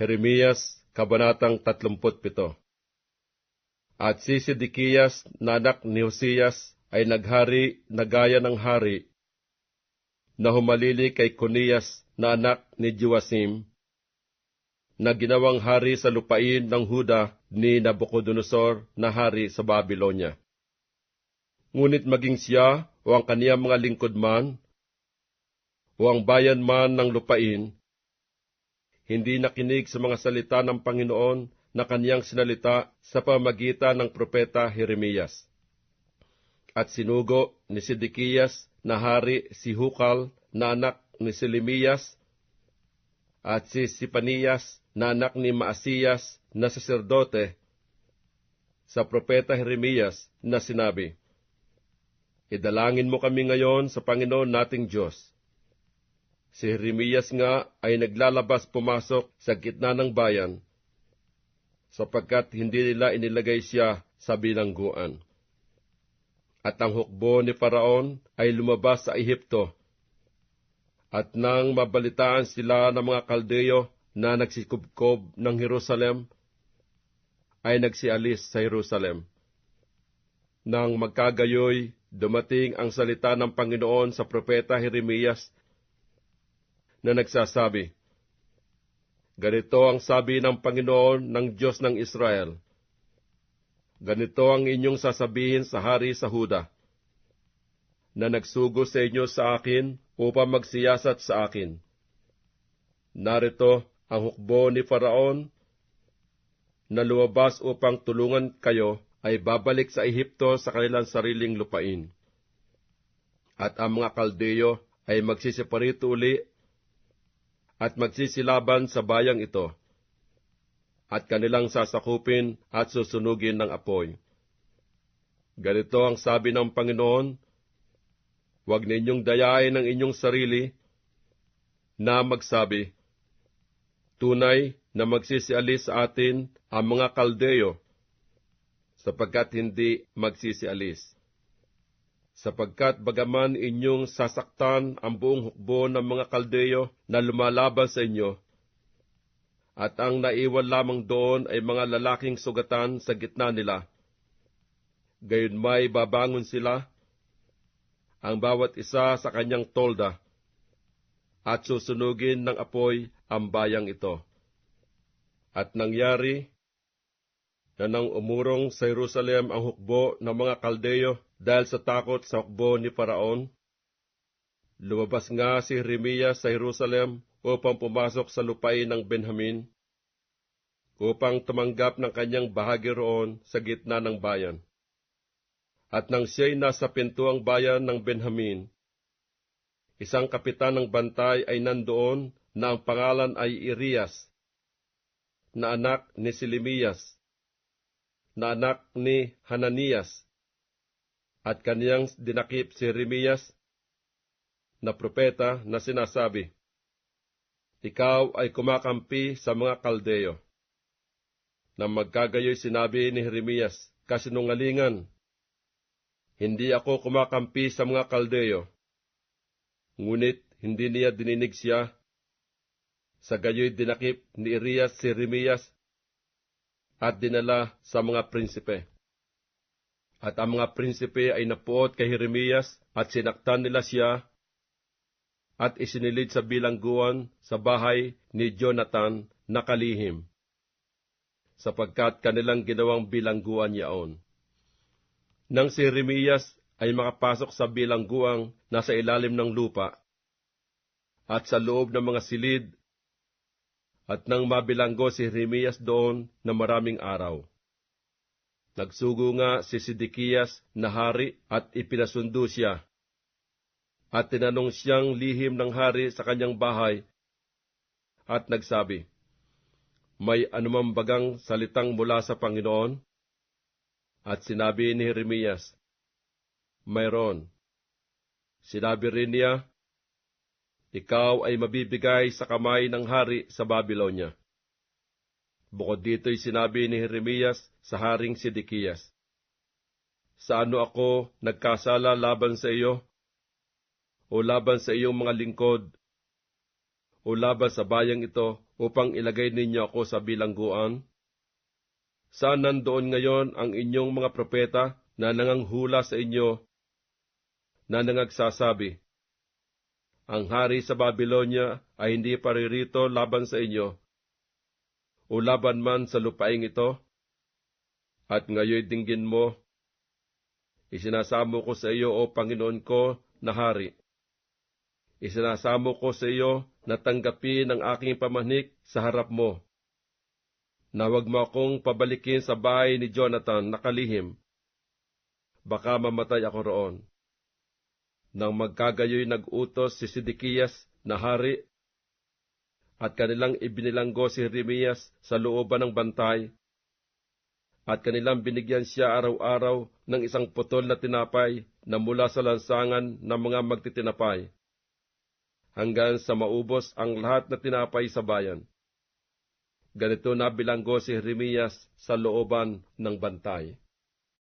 Jeremias, Kabanatang 37 At si Sidikiyas na anak ni Hosiyas ay naghari na gaya ng hari na humalili kay Coniyas na anak ni Joasim na ginawang hari sa lupain ng Huda ni Nabucodonosor na hari sa Babylonia. Ngunit maging siya o ang kaniyang mga lingkod man o ang bayan man ng lupain, hindi nakinig sa mga salita ng Panginoon na kaniyang sinalita sa pamagitan ng propeta Jeremias. At sinugo ni Sidikiyas na hari si Hukal na anak ni Selemias at si Sipanias na anak ni Maasiyas na saserdote sa propeta Jeremias na sinabi, Idalangin mo kami ngayon sa Panginoon nating Diyos. Si Jeremias nga ay naglalabas pumasok sa gitna ng bayan, sapagkat hindi nila inilagay siya sa bilangguan. At ang hukbo ni Faraon ay lumabas sa Ehipto. At nang mabalitaan sila ng mga kaldeyo na nagsikubkob ng Jerusalem, ay nagsialis sa Jerusalem. Nang magkagayoy, dumating ang salita ng Panginoon sa propeta Jeremias na nagsasabi, Ganito ang sabi ng Panginoon ng Diyos ng Israel, Ganito ang inyong sasabihin sa hari sa Huda, na nagsugo sa inyo sa akin upang magsiyasat sa akin. Narito ang hukbo ni Faraon na lumabas upang tulungan kayo ay babalik sa Ehipto sa kanilang sariling lupain. At ang mga kaldeyo ay magsisiparito uli at magsisilaban sa bayang ito, at kanilang sasakupin at susunugin ng apoy. Ganito ang sabi ng Panginoon, Huwag ninyong dayain ang inyong sarili na magsabi, Tunay na magsisialis sa atin ang mga kaldeyo, sapagkat hindi magsisialis. Sapagkat bagaman inyong sasaktan ang buong hukbo ng mga kaldeyo na lumalaban sa inyo, at ang naiwan lamang doon ay mga lalaking sugatan sa gitna nila. Gayon may babangon sila, ang bawat isa sa kanyang tolda, at susunugin ng apoy ang bayang ito. At nangyari na nang umurong sa Jerusalem ang hukbo ng mga kaldeyo dahil sa takot sa hukbo ni Faraon, lumabas nga si Jeremias sa Jerusalem upang pumasok sa lupain ng Benjamin, upang tumanggap ng kanyang bahagi roon sa gitna ng bayan. At nang siya'y nasa pintuang bayan ng Benjamin, isang kapitan ng bantay ay nandoon na ang pangalan ay Irias, na anak ni Silimias, na anak ni Hananias, at kaniyang dinakip si Jeremias na propeta na sinasabi, Ikaw ay kumakampi sa mga kaldeyo. Nang magkagayoy sinabi ni Jeremias, kasinungalingan, hindi ako kumakampi sa mga kaldeyo. Ngunit hindi niya dininig siya. Sa gayoy dinakip ni Irias si Jeremias at dinala sa mga prinsipe. At ang mga prinsipe ay napuot kay Jeremias at sinaktan nila siya at isinilid sa bilangguan sa bahay ni Jonathan na kalihim, sapagkat kanilang ginawang bilangguan yaon. Nang si Jeremias ay makapasok sa bilangguang nasa ilalim ng lupa, at sa loob ng mga silid, at nang mabilanggo si Jeremias doon na maraming araw. Nagsugo nga si Sidikiyas na hari at ipinasundo siya. At tinanong siyang lihim ng hari sa kanyang bahay at nagsabi, May anumang bagang salitang mula sa Panginoon? At sinabi ni Jeremias, Mayroon. Sinabi rin niya, Ikaw ay mabibigay sa kamay ng hari sa Babylonia. Bukod dito'y sinabi ni Jeremias sa haring Sidikiyas, Sa ano ako nagkasala laban sa iyo? O laban sa iyong mga lingkod? o laban sa bayang ito upang ilagay ninyo ako sa bilangguan? Saan nandoon ngayon ang inyong mga propeta na nanganghula sa inyo na nangagsasabi, Ang hari sa Babylonia ay hindi paririto laban sa inyo, o laban man sa lupaing ito? At ngayon dinggin mo, isinasamo ko sa iyo, O Panginoon ko, na hari. Isinasamo ko sa iyo na tanggapin ang aking pamanik sa harap mo. Na huwag mo akong pabalikin sa bahay ni Jonathan na kalihim. Baka mamatay ako roon. Nang magkagayoy nag-utos si Sidikiyas na hari at kanilang ibinilanggo si Jeremias sa looban ng bantay, at kanilang binigyan siya araw-araw ng isang putol na tinapay na mula sa lansangan ng mga magtitinapay, hanggang sa maubos ang lahat na tinapay sa bayan. Ganito na bilanggo si Jeremias sa looban ng bantay.